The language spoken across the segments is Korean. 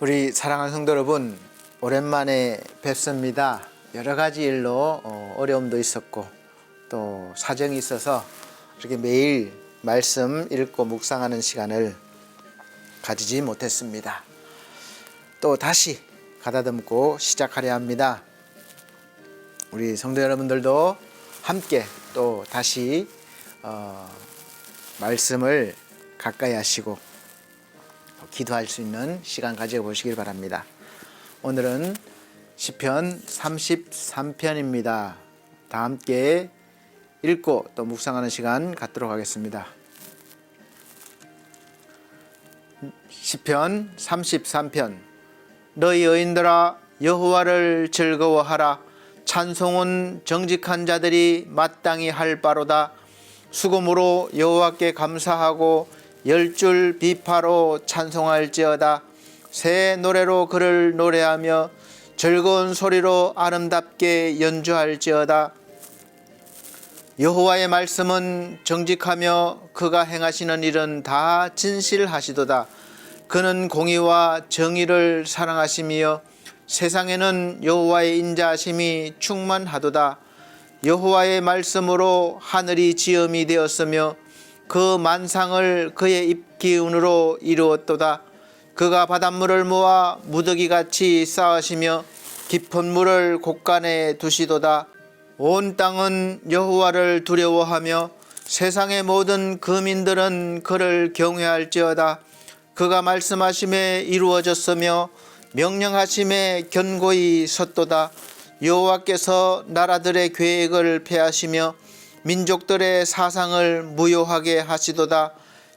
우리 사랑하는 성도 여러분, 오랜만에 뵙습니다. 여러 가지 일로 어, 어려움도 있었고 또 사정이 있어서 이렇게 매일 말씀 읽고 묵상하는 시간을 가지지 못했습니다. 또 다시 가다듬고 시작하려 합니다. 우리 성도 여러분들도 함께 또 다시 어, 말씀을 가까이 하시고 기도할 수 있는 시간 가져 보시길 바랍니다. 오늘은 시편 33편입니다. 다 함께 읽고 또 묵상하는 시간 갖도록 하겠습니다. 시편 33편 너희 여인들아 여호와를 즐거워하라 찬송은 정직한 자들이 마땅히 할 바로다 수금으로 여호와께 감사하고 열 줄 비파로 찬송할지어다. 새 노래로 그를 노래하며 즐거운 소리로 아름답게 연주할지어다. 여호와의 말씀은 정직하며 그가 행하시는 일은 다 진실하시도다. 그는 공의와 정의를 사랑하시며 세상에는 여호와의 인자하심이 충만하도다. 여호와의 말씀으로 하늘이 지음이 되었으며 그 만상을 그의 입기운으로 이루었도다. 그가 바닷물을 모아 무더기 같이 쌓으시며 깊은 물을 곳간에 두시도다. 온 땅은 여호와를 두려워하며 세상의 모든 거민들은 그를 경외할지어다. 그가 말씀하심에 이루어졌으며 명령하심에 견고히 섰도다. 여호와께서 나라들의 계획을 폐하시며 민족들의 사상을 무효하게 하시도다.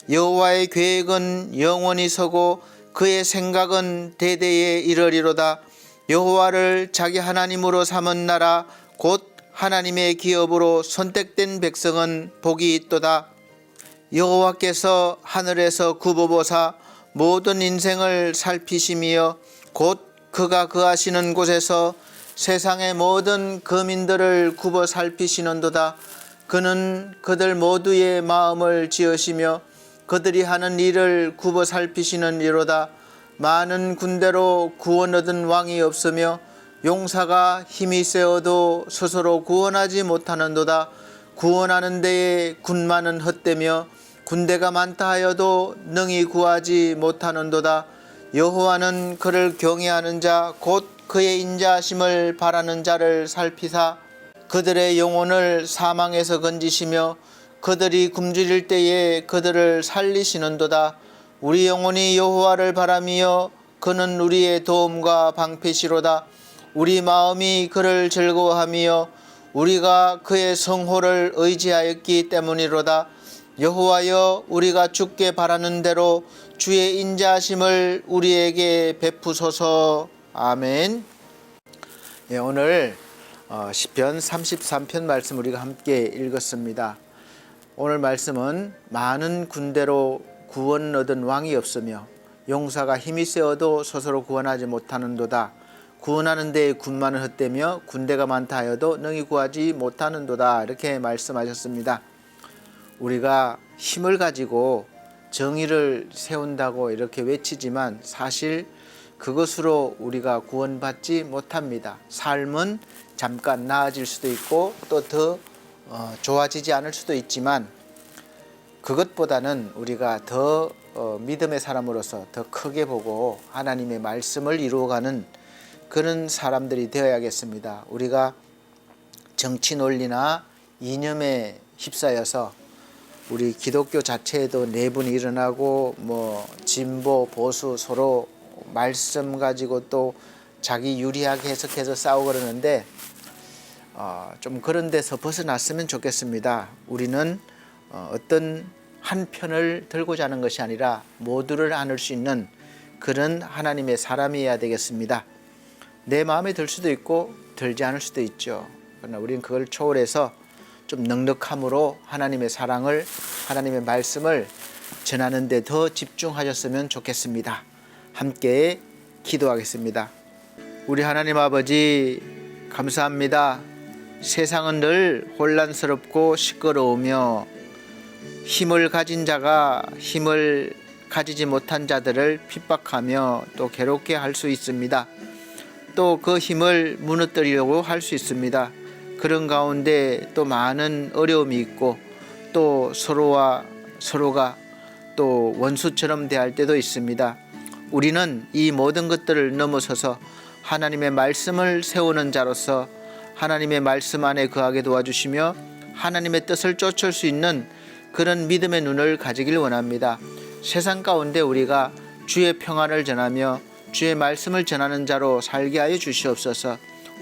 여호와의 계획은 영원히 서고 그의 생각은 대대에 이르리로다. 여호와를 자기 하나님으로 삼은 나라 곧 하나님의 기업으로 선택된 백성은 복이 있도다. 여호와께서 하늘에서 굽어보사 모든 인생을 살피시며 곧 그가 그하시는 곳에서 세상의 모든 거민들을 굽어 살피시는도다. 그는 그들 모두의 마음을 지으시며 그들이 하는 일을 굽어 살피시는 이로다. 많은 군대로 구원 얻은 왕이 없으며 용사가 힘이 세어도 스스로 구원하지 못하는도다. 구원하는 데에 군마는 헛되며 군대가 많다 하여도 능히 구하지 못하는도다. 여호와는 그를 경외하는 자 곧 그의 인자하심을 바라는 자를 살피사 그들의 영혼을 사망에서 건지시며 그들이 굶주릴 때에 그들을 살리시는도다. 우리 영혼이 여호와를 바라며 그는 우리의 도움과 방패시로다. 우리 마음이 그를 즐거워하며 우리가 그의 성호를 의지하였기 때문이로다. 여호와여 우리가 주께 바라는 대로 주의 인자하심을 우리에게 베푸소서. 아멘. 예, 오늘 어, 시편 33편 말씀 우리가 함께 읽었습니다. 오늘 말씀은 많은 군대로 구원 얻은 왕이 없으며 용사가 힘이 세어도 스스로 구원하지 못하는도다. 구원하는 데에 군만을 헛되며 군대가 많다 하여도 능히 구하지 못하는도다. 이렇게 말씀하셨습니다. 우리가 힘을 가지고 정의를 세운다고 이렇게 외치지만 사실 그것으로 우리가 구원받지 못합니다. 삶은 잠깐 나아질 수도 있고 또더 어, 좋아지지 않을 수도 있지만 그것보다는 우리가 더 어, 믿음의 사람으로서 더 크게 보고 하나님의 말씀을 이루어가는 그런 사람들이 되어야겠습니다. 우리가 정치 논리나 이념에 휩싸여서 우리 기독교 자체에도 내분이 일어나고 뭐 진보 보수 서로 말씀 가지고 또 자기 유리하게 해석해서 싸우고 그러는데 어, 좀 그런 데서 벗어났으면 좋겠습니다. 우리는 어, 어떤 한 편을 들고자 하는 것이 아니라 모두를 안을 수 있는 그런 하나님의 사람이어야 되겠습니다. 내 마음에 들 수도 있고 들지 않을 수도 있죠. 그러나 우리는 그걸 초월해서 좀 넉넉함으로 하나님의 사랑을 하나님의 말씀을 전하는 데 더 집중하셨으면 좋겠습니다. 함께 기도하겠습니다. 우리 하나님 아버지 감사합니다. 세상은 늘 혼란스럽고 시끄러우며 힘을 가진 자가 힘을 가지지 못한 자들을 핍박하며 또 괴롭게 할 수 있습니다. 또 그 힘을 무너뜨리려고 할 수 있습니다. 그런 가운데 또 많은 어려움이 있고 또 서로와 서로가 또 원수처럼 대할 때도 있습니다. 우리는 이 모든 것들을 넘어서서 하나님의 말씀을 세우는 자로서 하나님의 말씀 안에 거하게 도와주시며 하나님의 뜻을 쫓을 수 있는 그런 믿음의 눈을 가지길 원합니다. 세상 가운데 우리가 주의 평안을 전하며 주의 말씀을 전하는 자로 살게 하여 주시옵소서.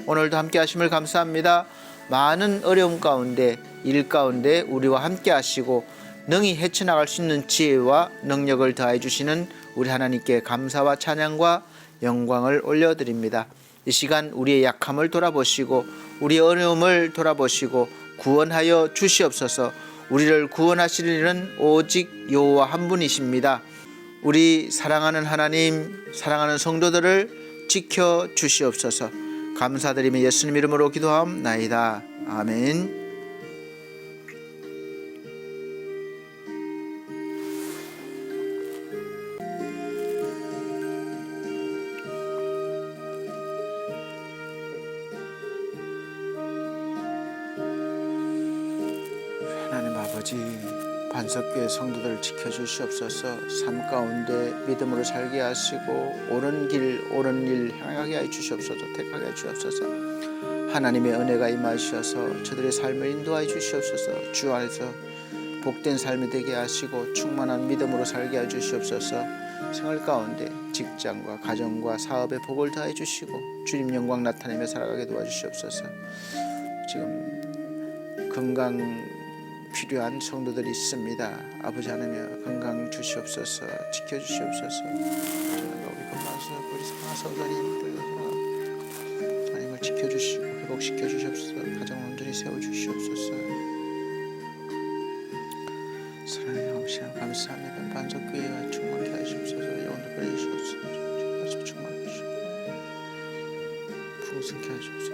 오늘도 함께 하심을 감사합니다. 많은 어려움 가운데 일 가운데 우리와 함께 하시고 능히 헤쳐나갈 수 있는 지혜와 능력을 더해 주시는 우리 하나님께 감사와 찬양과 영광을 올려드립니다. 이 시간 우리의 약함을 돌아보시고 우리의 어려움을 돌아보시고 구원하여 주시옵소서. 우리를 구원하시리는 오직 여호와 한 분이십니다. 우리 사랑하는 하나님, 사랑하는 성도들을 지켜 주시옵소서. 감사드리며 예수님 이름으로 기도하옵나이다. 아멘. 성도들 지켜주시옵소서. 삶 가운데 믿음으로 살게 하시고 옳은 길 옳은 일 향하게 해 주시옵소서. 택하게 해 주옵소서. 하나님의 은혜가 임하셔서 저들의 삶을 인도하여 주시옵소서. 주 안에서 복된 삶이 되게 하시고 충만한 믿음으로 살게 해 주시옵소서. 생활 가운데 직장과 가정과 사업에 복을 더해 주시고 주님 영광 나타내며 살아가게 도와주시옵소서. 지금 건강 필요한 성도들이 있습니다. 아버지 하나님 건강 주시옵소서 지켜 주시옵소서. 우리 건강서 우리 상하 성도님들 하나님을 지켜 주시고 회복시켜 주시옵소서 가정 온전히 세워 주시옵소서. 사랑의 영시간 감사합니다. 반석교회와 충만케 하시옵소서. 말씀 충만해 주시고 풍성케 하시옵소서 사랑 역사케 하시옵소서